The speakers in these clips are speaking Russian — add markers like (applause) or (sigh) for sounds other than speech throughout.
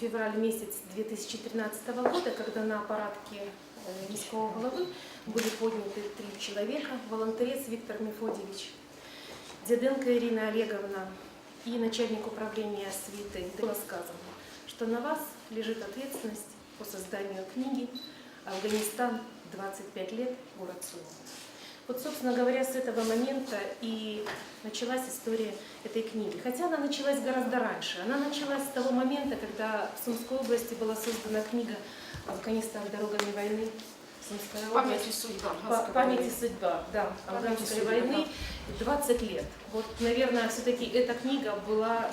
февраль месяц 2013 года, когда на аппаратке э, міського головы были подняты три человека, волонтерец Виктор Мефодьевич, Деденко Ирина Олеговна и начальник управления освиты, было сказано, что на вас лежит ответственность по созданию книги «Афганистан. 25 лет. Город Сума». Вот, собственно говоря, с этого момента и началась история этой книги. Хотя она началась гораздо раньше. Она началась с того момента, когда в Сумской области была создана книга «Афганистан. Дорогами войны». Сумская Память и судьба. Па- Память и судьба, да, афганской судьба, войны 20 лет. Вот, наверное, все-таки эта книга была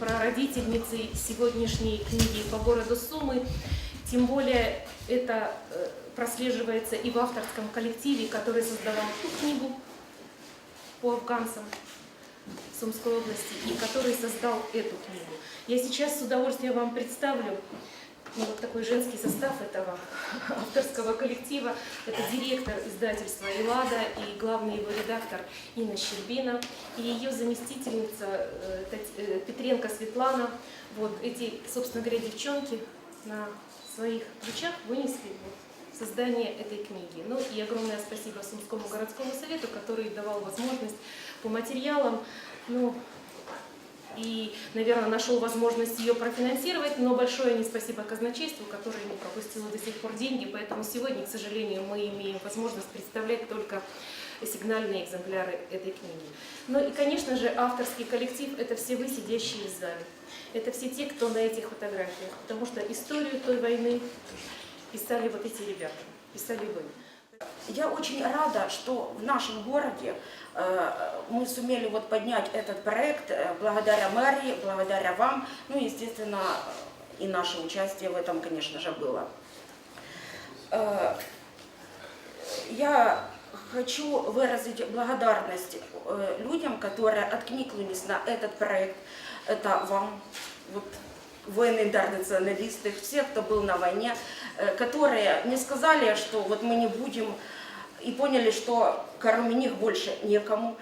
прародительницей сегодняшней книги по городу Сумы. Тем более это э, прослеживается и в авторском коллективе, который создавал ту книгу по афганцам Сумской области и который создал эту книгу. Я сейчас с удовольствием вам представлю ну, вот такой женский состав этого (laughs) авторского коллектива. Это директор издательства «Эллада» и главный его редактор Инна Щербина и ее заместительница э, э, Петренко Светлана. Вот эти, собственно говоря, девчонки на своих плечах вынесли вот создание этой книги. Ну и огромное спасибо Сумскому городскому совету, который давал возможность по материалам, ну, и, наверное, нашел возможность ее профинансировать, но большое не спасибо казначейству, которое не пропустило до сих пор деньги, поэтому сегодня, к сожалению, мы имеем возможность представлять только сигнальные экземпляры этой книги. Ну и, конечно же, авторский коллектив – это все вы, сидящие в зале. Это все те, кто на этих фотографиях, потому что историю той войны писали вот эти ребята, писали вы. Я очень рада, что в нашем городе э, мы сумели вот поднять этот проект э, благодаря мэрии, благодаря вам. Ну, естественно, и наше участие в этом, конечно же, было. Э, Я хочу выразить благодарность людям, которые откликнулись на этот проект. Это вам, вот, военно-интернационалисты, все, кто был на войне, э, которые не сказали, что вот мы не будем, и поняли, что кроме них больше некому,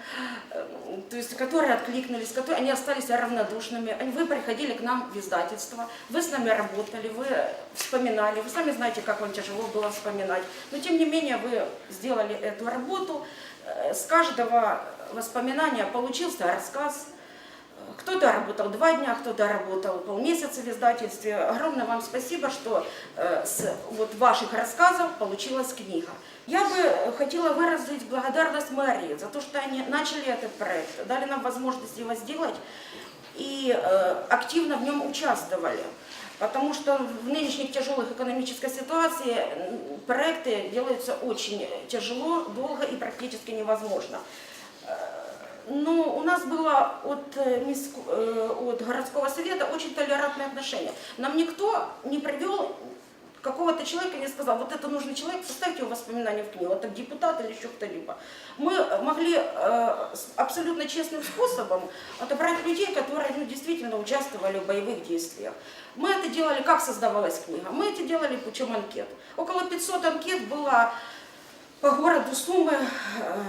Э, то есть которые откликнулись, которые, они остались равнодушными, вы приходили к нам в издательство, вы с нами работали, вы вспоминали, вы сами знаете, как вам тяжело было вспоминать, но тем не менее вы сделали эту работу, Э, с каждого воспоминания получился рассказ, кто-то работал два дня, кто-то работал полмесяца в издательстве. Огромное вам спасибо, что э, с вот ваших рассказов получилась книга. Я бы хотела выразить благодарность мэрии за то, что они начали этот проект, дали нам возможность его сделать и э, активно в нем участвовали. Потому что в нынешних тяжелых экономической ситуации проекты делаются очень тяжело, долго и практически невозможно. Ну, у нас было от, э, э, от городского совета очень толерантное отношение. Нам никто не привел какого-то человека, не сказал, вот это нужный человек, составьте его воспоминания в книгу, это депутат или еще кто-либо. Мы могли э, абсолютно честным способом отобрать людей, которые ну, действительно участвовали в боевых действиях. Мы это делали, как создавалась книга? Мы это делали путем анкет. Около 500 анкет было по городу Сумы э,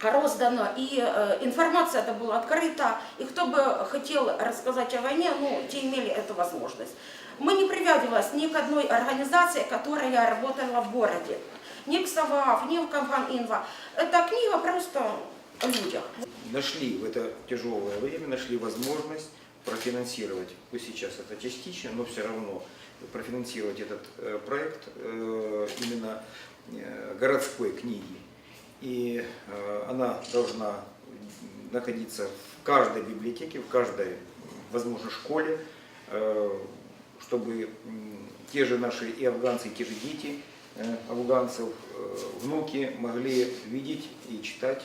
роздано, и э, информация это была открыта, и кто бы хотел рассказать о войне, ну, те имели эту возможность. Мы не привязывались ни к одной организации, которая работала в городе, ни к САВАФ, ни в Камфан-Инва. Эта книга просто о людях. нашли в это тяжелое время, нашли возможность профинансировать, пусть сейчас это частично, но все равно профинансировать этот э, проект э, именно э, городской книги. И э, она должна находиться в каждой библиотеке, в каждой, возможно, школе, э, чтобы те же наши и афганцы, и те же дети э, афганцев, внуки могли видеть и читать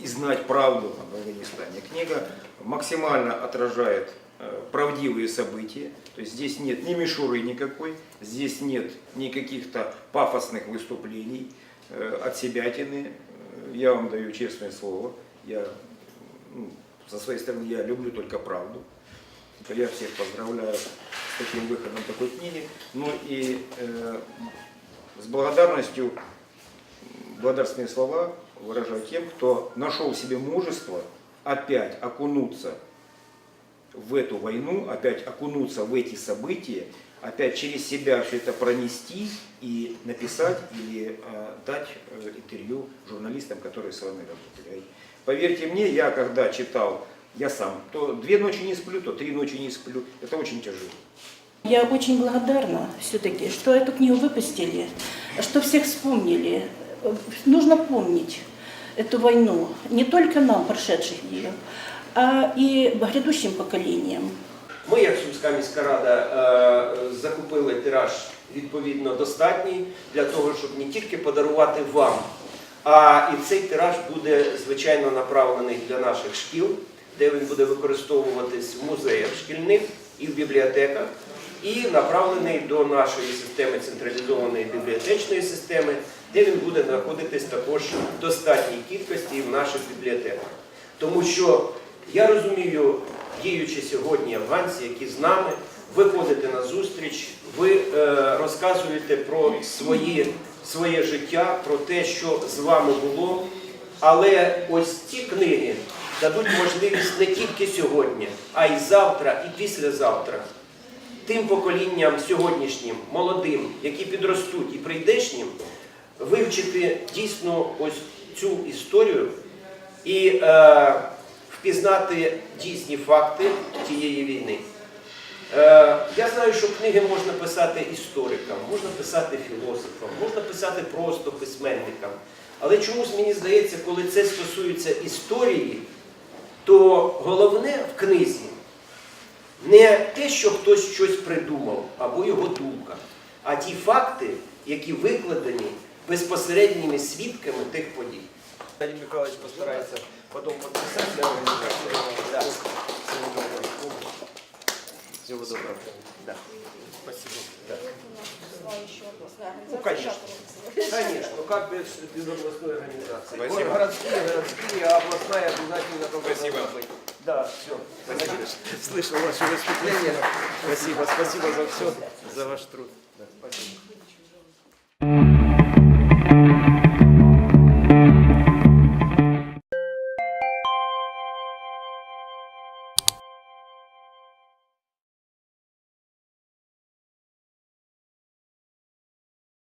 и знать правду об Афганистане. Книга максимально отражает правдивые события, то есть здесь нет ни мишуры никакой, здесь нет ни каких-то пафосных выступлений, от себятины. Э, Я вам даю честное слово, я ну, со своей стороны я люблю только правду. Я всех поздравляю с таким выходом такой книги. Ну и э, с благодарностью благодарственные слова выражаю тем, кто нашел в себе мужество опять окунуться в эту войну, опять окунуться в эти события, опять через себя все это пронести и написать или э, дать э, интервью журналистам, которые с вами работали. Поверьте мне, я когда читал, я сам, то две ночи не сплю, то три ночи не сплю. Это очень тяжело. Я очень благодарна все-таки, что эту книгу выпустили, что всех вспомнили. Нужно помнить эту войну не только нам, прошедших ее, а и грядущим поколениям. Ми, як Сумська міська рада, е, закупили тираж відповідно достатній для того, щоб не тільки подарувати вам, а і цей тираж буде звичайно направлений для наших шкіл, де він буде використовуватись в музеях шкільних і в бібліотеках, і направлений до нашої системи централізованої бібліотечної системи, де він буде знаходитись також в достатній кількості в наших бібліотеках. Тому що я розумію, діючи сьогодні афганці, які з нами, ви ходите на зустріч, ви е, розказуєте про свої, своє життя, про те, що з вами було. Але ось ці книги дадуть можливість не тільки сьогодні, а й завтра, і післязавтра тим поколінням сьогоднішнім, молодим, які підростуть і прийдешнім, вивчити дійсно ось цю історію і е, впізнати дійсні факти тієї війни. Е, я знаю, що книги можна писати історикам, можна писати філософам, можна писати просто письменникам. Але чомусь мені здається, коли це стосується історії, то головне в книзі не те, що хтось щось придумав або його думка, а ті факти, які викладені безпосередніми свідками тих подій. Віталій Михайлович постарається потім підписати для організації. Да. Всего доброго. Да. Спасибо. Да. Ну, конечно. Конечно. Ну, как без, без областной организации? Спасибо. Городские, городские, а областная обязательно только Спасибо. должна быть. Да, все. Слышал ваше выступление. Спасибо, спасибо за все, за ваш труд.